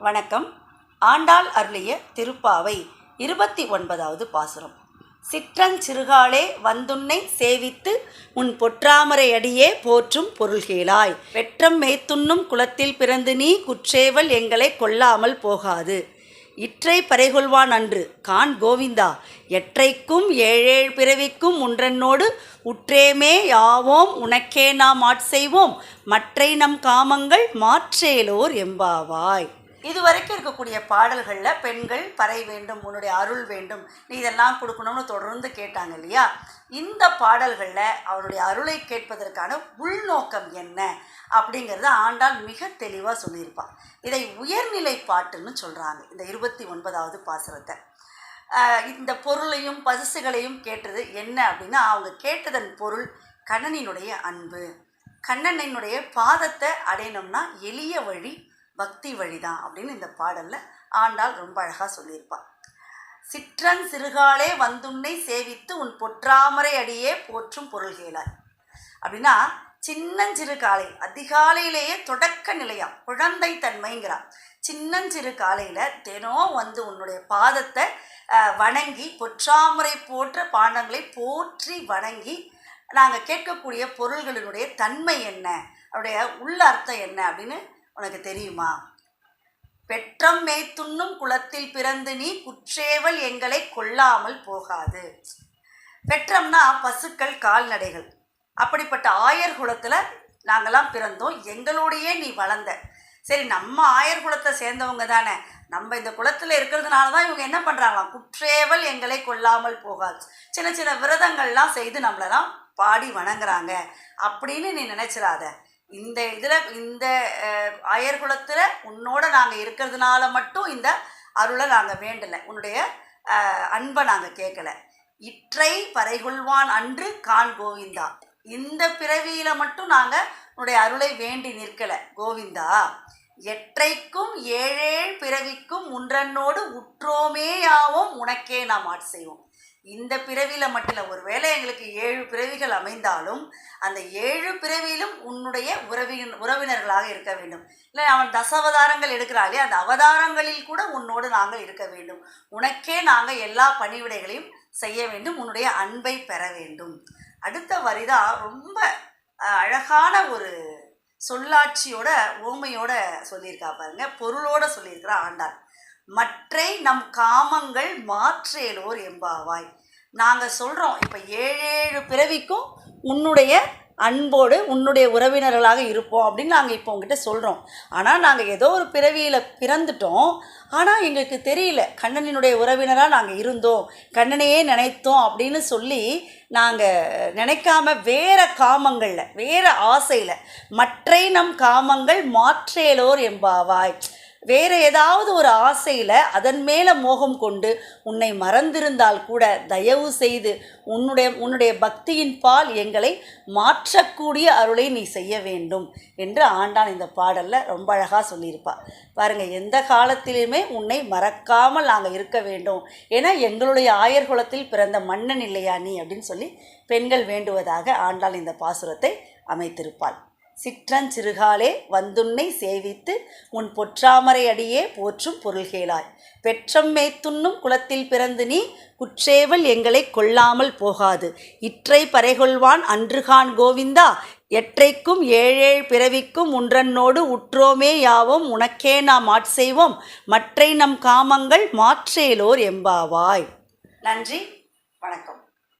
வணக்கம். ஆண்டாள் அருளிய திருப்பாவை இருபத்தி ஒன்பதாவது பாசுரம். சிற்றஞ்சிறுகாலே வந்துன்னை சேவித்து உன் பொற்றாமரை அடியே போற்றும் பொருள்கேளாய். வெற்றம் மேத்துண்ணும் குலத்தில் பிறந்து நீ குற்றேவல் எங்களை கொல்லாமல் போகாது. இற்றை பறைகொள்வான் அன்று கான் கோவிந்தா எற்றைக்கும் ஏழேழ் பிறவிக்கும் உன்றன்னோடு உற்றேமே யாவோம் உனக்கே நாம் ஆட்செய்வோம். மற்றை நம் காமங்கள் மாற்றேலோர் எம்பாவாய். இதுவரைக்கும் இருக்கக்கூடிய பாடல்களில் பெண்கள் பறை வேண்டும் உன்னுடைய அருள் வேண்டும் நீ இதெல்லாம் கொடுக்கணும்னு தொடர்ந்து கேட்டாங்க இல்லையா? இந்த பாடல்களில் அவருடைய அருளை கேட்பதற்கான உள்நோக்கம் என்ன அப்படிங்கிறத ஆண்டாள் மிக தெளிவாக சொல்லியிருப்பாள் இதை உயர்நிலை பாட்டுன்னு சொல்கிறாங்க இந்த இருபத்தி ஒன்பதாவது பாசுரத்தை. இந்த பொருளையும் பரிசுகளையும் கேட்டது என்ன அப்படின்னா அவங்க கேட்டதன் பொருள் கண்ணனினுடைய அன்பு. கண்ணனினுடைய பாதத்தை அடையணும்னா எளிய வழி பக்தி வழிதான் அப்படின்னு இந்த பாடலில் ஆண்டாள் ரொம்ப அழகாக சொல்லியிருப்பாள் சிற்றன் சிறுகாலே வந்துன்னை சேவித்து உன் பொற்றாமரை அடியே போற்றும் பொருள்கேளார் அப்படின்னா சின்னஞ்சிறு காலை அதிகாலையிலேயே தொடக்க நிலையம் குழந்தை தன்மைங்கிறான். சின்னஞ்சிறு காலையில் தினம் வந்து உன்னுடைய பாதத்தை வணங்கி பொற்றாமரை போற்ற பாண்டங்களை போற்றி வணங்கி நாங்கள் கேட்கக்கூடிய பொருள்களினுடைய தன்மை என்ன அவருடைய உள்ள அர்த்தம் என்ன? அப்படின்னு உனக்கு தெரியுமா? பெற்றம் மேய்த்துண்ணும் குளத்தில் பிறந்து நீ குற்றேவல் எங்களை கொல்லாமல் போகாது. பெற்றம்னா பசுக்கள் கால்நடைகள். அப்படிப்பட்ட ஆயர் குலத்தில் நாங்கள்லாம் பிறந்தோம். எங்களோடையே நீ வளர்ந்த. சரி நம்ம ஆயர் குலத்தை சேர்ந்தவங்க தானே. நம்ம இந்த குலத்தில் இருக்கிறதுனால தான் இவங்க என்ன பண்ணுறாங்களாம் குற்றேவல் எங்களை கொல்லாமல் போகாது. சின்ன சின்ன விரதங்கள்லாம் செய்து நம்மளெல்லாம் பாடி வணங்குறாங்க. அப்படின்னு நீ நினச்சிடாத இந்த இதில் இந்த அயர்குலத்தில் உன்னோட நாங்கள் இருக்கிறதுனால மட்டும் இந்த அருளை நாங்கள் வேண்டலை. உன்னுடைய அன்பை நாங்கள் கேட்கல இற்றை பறைகொள்வான் அன்று கான் கோவிந்தா. இந்த பிறவியில் மட்டும் நாங்கள் உன்னுடைய அருளை வேண்டி நிற்கலை. கோவிந்தா எற்றைக்கும் ஏழேழ் பிறவிக்கும் உன்றன்னோடு உற்றோமேயாவோம் உனக்கே நாம் ஆட் செய்வோம் இந்த பிறவியில் மட்டும் இல்லை ஒருவேளை எங்களுக்கு ஏழு பிறவிகள் அமைந்தாலும் அந்த ஏழு பிறவியிலும் உன்னுடைய உறவின் உறவினர்களாக இருக்க வேண்டும். இல்லை அவன் தசாவதாரங்கள் எடுக்கிறாளே அந்த அவதாரங்களில் கூட உன்னோடு நாங்கள் இருக்க வேண்டும். உனக்கே நாங்கள் எல்லா பணிவிடைகளையும் செய்ய வேண்டும் உன்னுடைய அன்பை பெற வேண்டும். அடுத்த வரிதான் ரொம்ப அழகான ஒரு சொல்லாட்சியோட ஓமையோட சொல்லியிருக்கா பாருங்க பொருளோட சொல்லியிருக்கிறா ஆண்டாள். மற்றை நம் காமங்கள் மாற்றேலோர் எம்பாவாய் நாங்கள் சொல்கிறோம் இப்போ ஏழேழு பிறவிக்கும் உன்னுடைய அன்போடு உன்னுடைய உறவினர்களாக இருப்போம் அப்படின்னு நாங்கள் இப்போ உங்ககிட்ட சொல்கிறோம் ஆனால் நாங்கள் ஏதோ ஒரு பிறவியில் பிறந்துட்டோம். ஆனால் எங்களுக்கு தெரியல கண்ணனினுடைய உறவினராக நாங்கள் இருந்தோம் கண்ணனையே நினைத்தோம் அப்படின்னு சொல்லி நாங்கள் நினைக்காம வேற காமங்களில் வேற ஆசையில் மற்றை நம் காமங்கள் மாற்றேலோர் எம்பாவாய் வேற ஏதாவது ஒரு ஆசையில் அதன் மேலே மோகம் கொண்டு உன்னை மறந்திருந்தால் கூட தயவு செய்து உன்னுடைய உன்னுடைய பக்தியின் பால் எங்களை மாற்றக்கூடிய அருளை நீ செய்ய வேண்டும் என்று ஆண்டான் இந்த பாடலில். ரொம்ப அழகாக சொல்லியிருப்பாள் பாருங்கள் எந்த காலத்திலுமே உன்னை மறக்காமல் நாங்கள் இருக்க வேண்டும். ஏன்னா எங்களுடைய ஆயர் குலத்தில் பிறந்த மன்னன் இல்லையா நீ அப்படின்னு சொல்லி பெண்கள் வேண்டுவதாக ஆண்டாள் இந்த பாசுரத்தை அமைத்திருப்பாள். சிற்றஞ்சிறுகாலே வந்துன்னை சேவித்து உன் பொற்றாமரை அடியே போற்றும் பொருள்கேளாய். பெற்றம் மேய்த்துண்ணும் குலத்தில் பிறந்து நீ குற்றேவல் எங்களை கொல்லாமல் போகாது. இற்றை பறைகொள்வான் அன்றுகான் கோவிந்தா எற்றைக்கும் ஏழேழ் பிறவிக்கும் உன்றன்னோடு உற்றோமே யாவோம் உனக்கே நாம் ஆட்செய்வோம் மற்றை நம் காமங்கள் மாற்றேலோர் எம்பாவாய். நன்றி வணக்கம்.